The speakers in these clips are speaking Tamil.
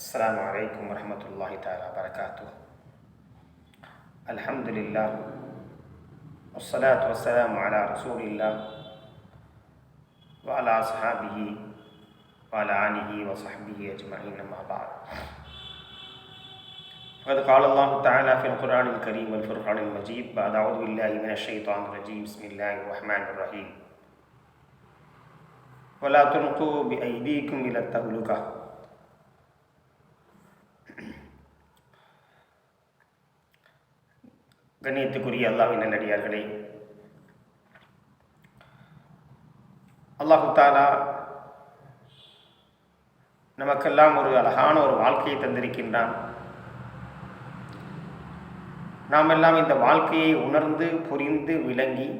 السلام عليكم ورحمة الله تعالى وبركاته. الحمد لله والصلاة والسلام على رسول الله وعلى أصحابه وعلى آله وصحبه أجمعين أما بعد. فقد قال الله تعالى في القرآن الكريم والفرقان المجيد بعد أعوذ بالله من الشيطان الرجيم. بسم الله الرحمن الرحيم. ولا تلقوا بأيديكم إلى التهلكة. கண்ணியத்துக்குரிய அல்லாவின் நல்லடியார்களே அல்லாஹு தாலா நமக்கெல்லாம் ஒரு அழகான ஒரு வாழ்க்கையை தந்திருக்கின்றான். நாம் எல்லாம் இந்த வாழ்க்கையை உணர்ந்து புரிந்து விளங்கி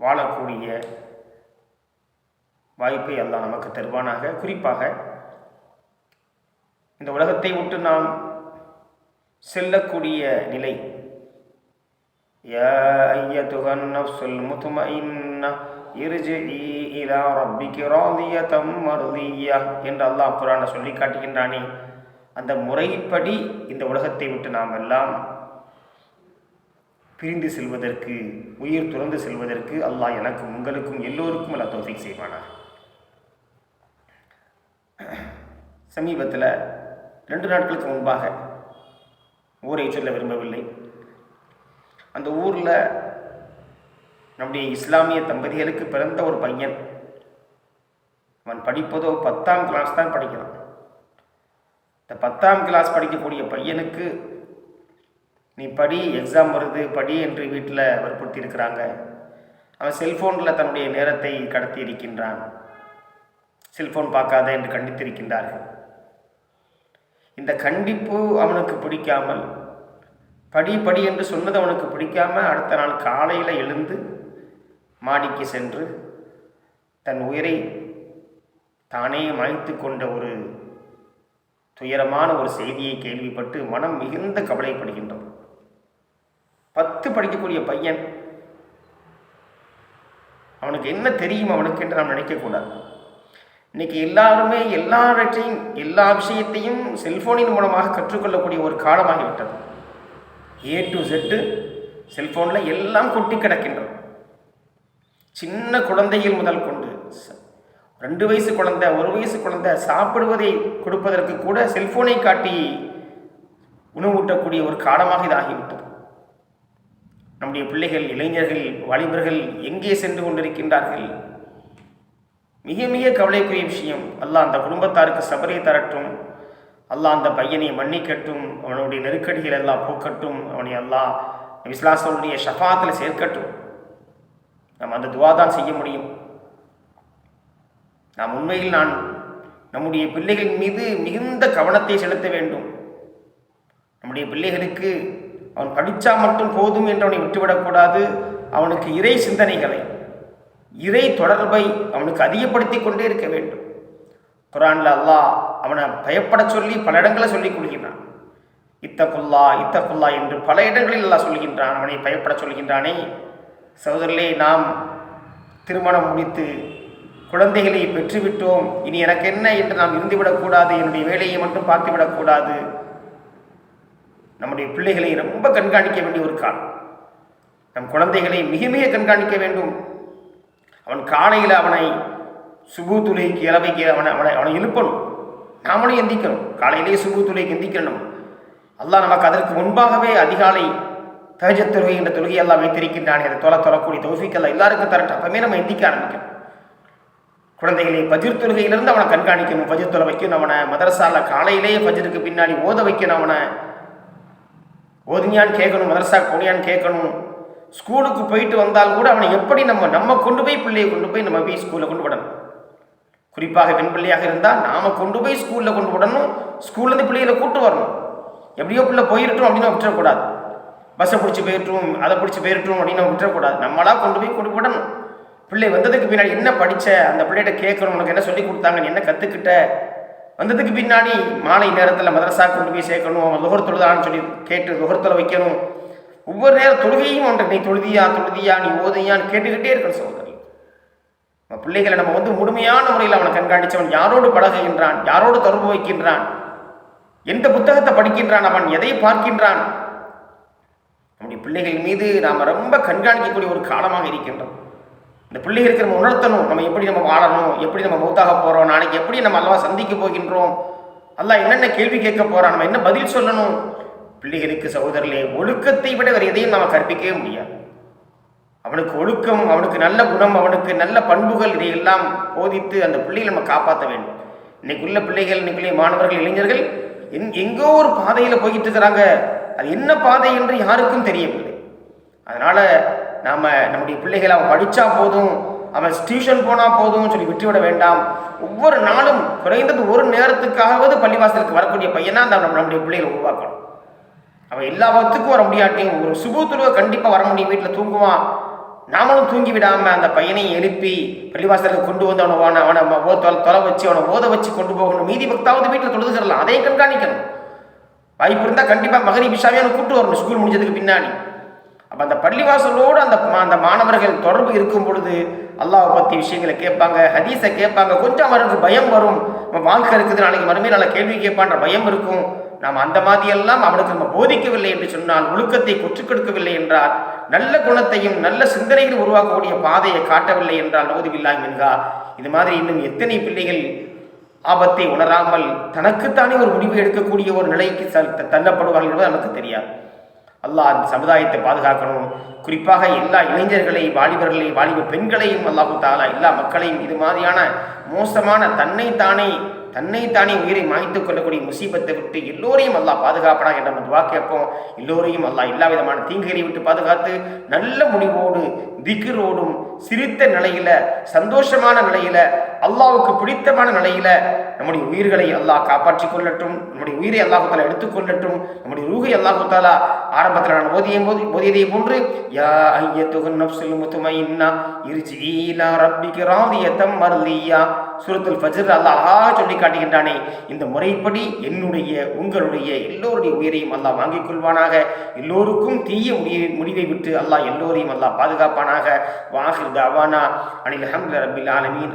வாழக்கூடிய வாய்ப்பை எல்லாம் நமக்கு தருவானாக. குறிப்பாக இந்த உலகத்தை விட்டு நாம் செல்லக்கூடிய நிலை. யா ஐயத்துகன் நஃப்ஸுல் முத்மஇன்னா இர்ஜிஇ இலா ரப்பிகி ராதியதம் மர்தியா என்று அல்லாஹ் குர்ஆனை சொல்லி காட்டுகின்றானே. அந்த முறைப்படி இந்த உலகத்தை விட்டு நாம் எல்லாம் பிரிந்து செல்வதற்கு உயிர் துறந்து செல்வதற்கு அல்லாஹ் எனக்கும் உங்களுக்கும் எல்லோருக்கும் அல்ல தௌஃபீக் செய்வானா சமீபத்தில் ரெண்டு நாட்களுக்கு முன்பாக ஊரை சொல்ல விரும்பவில்லை. அந்த ஊரில் நம்முடைய இஸ்லாமிய தம்பதிகளுக்கு பிறந்த ஒரு பையன். அவன் படிப்பதோ பத்தாம் கிளாஸ் தான் படிக்கிறான். இந்த பத்தாம் கிளாஸ் படிக்கக்கூடிய பையனுக்கு நீ படி எக்ஸாம் வருது படி என்று வீட்டில் வற்புறுத்தியிருக்கிறாங்க அவன் செல்ஃபோனில் தன்னுடைய நேரத்தை கடத்தி இருக்கின்றான் செல்ஃபோன் பார்க்காத என்று கண்டித்திருக்கின்றார்கள். இந்த கண்டிப்பு அவனுக்கு பிடிக்காமல் படி படி என்று சொன்னது அவனுக்கு பிடிக்காமல் அடுத்த நாள் காலையில் எழுந்து மாடிக்கு சென்று தன் உயிரை தானே மாய்த்து கொண்ட ஒரு துயரமான ஒரு செய்தியை கேள்விப்பட்டு மனம் மிகுந்த கவலைப்படுகின்றது. பத்து படிக்கக்கூடிய பையன் அவனுக்கு என்ன தெரியும் அவனுக்கு என்று நாம் நினைக்கக்கூடாது. இன்னைக்கு எல்லாருமே எல்லாவற்றையும் எல்லா விஷயத்தையும் செல்ஃபோனின் மூலமாக கற்றுக்கொள்ளக்கூடிய ஒரு காலமாகிவிட்டது. ஏ டு செட்டு செல்ஃபோனில் எல்லாம் கொட்டி கிடக்கின்றது சின்ன குழந்தைகள் முதல் கொண்டு ரெண்டு வயசு குழந்தை ஒரு வயசு குழந்தை சாப்பிடுவதை கொடுப்பதற்கு கூட செல்ஃபோனை காட்டி உணவூட்டக்கூடிய ஒரு காலமாக இதாகிவிட்டது நம்முடைய பிள்ளைகள் இளைஞர்கள் வாலிபர்கள் எங்கே சென்று கொண்டிருக்கின்றார்கள்? மிக மிக கவலைக்குரிய விஷயம். அல்லாஹ் அந்த குடும்பத்தாருக்கு சபரை தரட்டும். அல்லாஹ் அந்த பையனை மன்னிக்கட்டும். அவனுடைய நெருக்கடிகள் எல்லாம் போக்கட்டும். அவனை அல்லாஹ் விஸ்லாசனுடைய ஷஃபாத்தில் சேர்க்கட்டும். நாம் அந்த துவா தான் செய்ய முடியும். நாம் உண்மையில் நான் நம்முடைய பிள்ளைகளின் மீது மிகுந்த கவனத்தை செலுத்த வேண்டும். நம்முடைய பிள்ளைகளுக்கு அவன் படித்தா மட்டும் போதும் என்று அவனை விட்டுவிடக்கூடாது. அவனுக்கு இறை சிந்தனைகளை இறை தொடர்பை அவனுக்கு அதிகப்படுத்தி கொண்டே இருக்க வேண்டும். குரானில் அல்லாஹ் அவனை பயப்பட சொல்லி பல இடங்களை சொல்லிக் கொள்கின்றான். இத்தகுல்லா இத்தகுல்லா என்று பல இடங்களில் அல்லாஹ் சொல்கின்றான். அவனை பயப்பட சொல்கின்றானே சகோதரர்களே நாம் திருமணம் முடித்து குழந்தைகளை பெற்றுவிட்டோம். இனி எனக்கு என்ன என்று நாம் இருந்துவிடக்கூடாது என்னுடைய வேலையை மட்டும் பார்த்துவிடக்கூடாது நம்முடைய பிள்ளைகளை ரொம்ப கண்காணிக்க வேண்டிய ஒரு காலம். நம் குழந்தைகளை மிக மிக கண்காணிக்க வேண்டும். அவன் காலையில் அவனை சுபு துளைக்கு இளவைக்கு அவனை அவனை அவனை எழுப்பணும். நாமளும் எந்திக்கணும். காலையிலேயே சுபு துளைக்கு எந்திக்கணும். அல்லாஹ் நமக்கு அதற்கு முன்பாகவே அதிகாலை தகஜத் தொழுகை என்ற தொழுகை எல்லாம் வைத்திருக்கின்றான். அதை தொலை தொழக்கூடிய தௌஃபிக்கெல்லாம் எல்லாருக்கும் தரட்டும். அப்பவே நம்ம எந்திக்க ஆரம்பிக்கணும். குழந்தைகளை பஜிர் தொழுகையிலிருந்து அவனை கண்காணிக்கணும். பஜிர் தொலை வைக்கணும் அவனை. மதரசால காலையிலேயே பஜிருக்கு பின்னாடி ஓத வைக்கணும் அவனை. ஓதுனியான்னு கேட்கணும் மதரசா போனியான்னு கேட்கணும். ஸ்கூலுக்கு போயிட்டு வந்தால் கூட அவனை எப்படி நம்ம நம்ம கொண்டு போய் பிள்ளையை கொண்டு போய் நம்ம போய் ஸ்கூலில் கொண்டு விடணும்? குறிப்பாக பெண் பிள்ளையாக இருந்தால் நாம் கொண்டு போய் ஸ்கூலில் கொண்டு விடணும் ஸ்கூல்லேருந்து பிள்ளைகளை கூட்டு வரணும். எப்படியோ பிள்ளை போயிடட்டும் அப்படின்னு விட்டுறக்கூடாது. பஸ்ஸை பிடிச்சி போயிட்டும் அதை பிடிச்சி போயிடட்டும் அப்படின்னு விட்டுறக்கூடாது. நம்மளாக கொண்டு போய் கொண்டு விடணும். பிள்ளை வந்ததுக்கு பின்னாடி என்ன படித்த அந்த பிள்ளைகிட்ட கேட்கணும் உனக்கு என்ன சொல்லி கொடுத்தாங்க என்ன கற்றுக்கிட்ட வந்ததுக்கு பின்னாடி மாலை நேரத்தில் மதரசா கொண்டு போய் சேர்க்கணும் அவன் லுகர் தொழுதான்னு சொல்லி கேட்டு லுகரத்தில் வைக்கணும். ஒவ்வொரு நேரம் தொழுகையும் ஒன்று நீ தொழுதியா தொழுதியா நீ ஓதையான்னு கேட்டுக்கிட்டே இருக்கணும் சகோதரி நம்ம பிள்ளைகளை நம்ம வந்து முழுமையான முறையில் அவனை கண்காணித்தவன் யாரோடு பழகுகின்றான் யாரோடு தொடர்பு வைக்கின்றான் எந்த புத்தகத்தை படிக்கின்றான் அவன் எதை பார்க்கின்றான்? நம்முடைய பிள்ளைகள் மீது நாம் ரொம்ப கண்காணிக்கக்கூடிய ஒரு காலமாக இருக்கின்றோம். இந்த பிள்ளைகளுக்கு நம்ம உணர்த்தணும் நம்ம எப்படி நம்ம வாழணும் எப்படி நம்ம மூத்தாக போகிறோம் நாளைக்கு எப்படி நம்ம அல்லவா சந்திக்க போகின்றோம்? அல்லா என்னென்ன கேள்வி கேட்க போகிறான் நம்ம என்ன பதில் சொல்லணும்? பிள்ளைகளுக்கு சகோதரர்களே ஒழுக்கத்தை விட வேறு எதையும் நாம் கற்பிக்கவே முடியாது. அவனுக்கு ஒழுக்கம் அவனுக்கு நல்ல குணம் அவனுக்கு நல்ல பண்புகள் இதையெல்லாம் போதித்து அந்த பிள்ளைகளை நம்ம காப்பாற்ற வேண்டும். இன்னைக்குள்ள பிள்ளைகள் இன்னைக்குள்ள மாணவர்கள் இளைஞர்கள் எங் எங்கோ ஒரு பாதையில் போய்கிட்டு இருக்கிறாங்க. அது என்ன பாதை என்று யாருக்கும் தெரியவில்லை. அதனால் நாம் நம்முடைய பிள்ளைகள் அவன் படித்தா போதும் அவன் டியூஷன் போனால் போதும் சொல்லி விட்டுவிட வேண்டாம். ஒவ்வொரு நாளும் குறைந்தது ஒரு நேரத்துக்காகவது பள்ளிவாசலுக்கு வரக்கூடிய பையனாக அந்த நம்ம நம்முடைய பிள்ளைகளை உருவாக்கணும். அவன் எல்லா வகத்துக்கும் வர முடியாட்டியும் ஒரு சுபு கண்டிப்பாக வர முடியும் வீட்டில் தூங்குவான். நாமளும் தூங்கி விடாமல் அந்த பையனையும் எழுப்பி பள்ளிவாசலுக்கு கொண்டு வந்து அவனை அவனை அவனை தொலை தொலை வச்சு அவனை ஓத வச்சு கொண்டு போகணும். மீதி பக்தாவது வீட்டில் தொழுதுகிறலாம் அதையும் கண்காணிக்கணும். வாய்ப்பு இருந்தால் கண்டிப்பாக மகரி பிஷாவே அவனை கூட்டு வரணும் ஸ்கூல் முடிஞ்சதுக்கு பின்னாடி. அப்போ அந்த பள்ளிவாசலோடு அந்த மா- அந்த மாணவர்கள் தொடர்பு இருக்கும் பொழுது அல்லாஹ் பற்றி விஷயங்களை கேட்பாங்க ஹதீஸை கேட்பாங்க. கொஞ்சம் அவருக்கு பயம் வரும். நம்ம வாழ்க்கை இருக்குது நாளைக்கு மறுமையில் நல்லா கேள்வி கேட்பான்ற பயம் இருக்கும். நாம் அந்த மாதிரியெல்லாம் அவனுக்கு நம்ம போதிக்கவில்லை என்று சொன்னால் ஒழுக்கத்தை கொற்றுக்கெடுக்கவில்லை என்றால் நல்ல குணத்தையும் நல்ல சிந்தனைகளை உருவாக்கக்கூடிய பாதையை காட்டவில்லை என்றால் நோதுவில்லாய் என்கா இது மாதிரி இன்னும் எத்தனை பிள்ளைகள் ஆபத்தை உணராமல் தனக்குத்தானே ஒரு முடிவு எடுக்கக்கூடிய ஒரு நிலைக்கு த- தள்ளப்படுவார்கள் என்பது நமக்கு தெரியாது. அல்லாஹ் அந்த சமுதாயத்தை பாதுகாக்கணும். குறிப்பாக எல்லா இளைஞர்களை வாலிபர்களை வாலிப பெண்களையும் அல்லாஹு தாலா எல்லா மக்களையும் இது மாதிரியான மோசமான தன்னைத்தானே தன்னைத்தானே உயிரை மாய்த்து கொள்ளக்கூடிய முசீபத்தை விட்டு எல்லோரையும் அல்லா பாதுகாப்பனாக என்ற நம்ம துவா கேட்போம். எல்லோரையும் அல்லா எல்லா விதமான தீங்குகளை விட்டு பாதுகாத்து நல்ல முடிவோடு திகிரோடும் சிரித்த நிலையில சந்தோஷமான நிலையில அல்லாவுக்கு பிடித்தமான நிலையில நம்முடைய உயிர்களை அல்லாஹ் காப்பாற்றிக் கொள்ளட்டும் நம்முடைய உயிரை அல்லாஹால எடுத்துக்கொள்ளட்டும் நம்முடைய ரூகை அல்லாஹு தாலா ஆரம்பத்தில் நான் ஓதிய போது ஓதியதை போன்று யா ஐயத்துகன் நப்சுல் முத்துமையின்னா இர்ஜீலா ரப்பிக்கு ராதியத்தம் மருதியா சூரத்துல் ஃபஜர் அல்லாஹ் அழகாக சொல்லி காட்டுகின்றானே இந்த முறைப்படி என்னுடைய உங்களுடைய எல்லோருடைய உயிரையும் அல்லாஹ் வாங்கிக் கொள்வானாக. எல்லோருக்கும் தீய முடிவை முடிவை விட்டு அல்லாஹ் எல்லோரையும் அல்லாஹ் பாதுகாப்பானாக. வாஹிர் தவானா அனில் அஹமது ரபில் ஆலமீன்.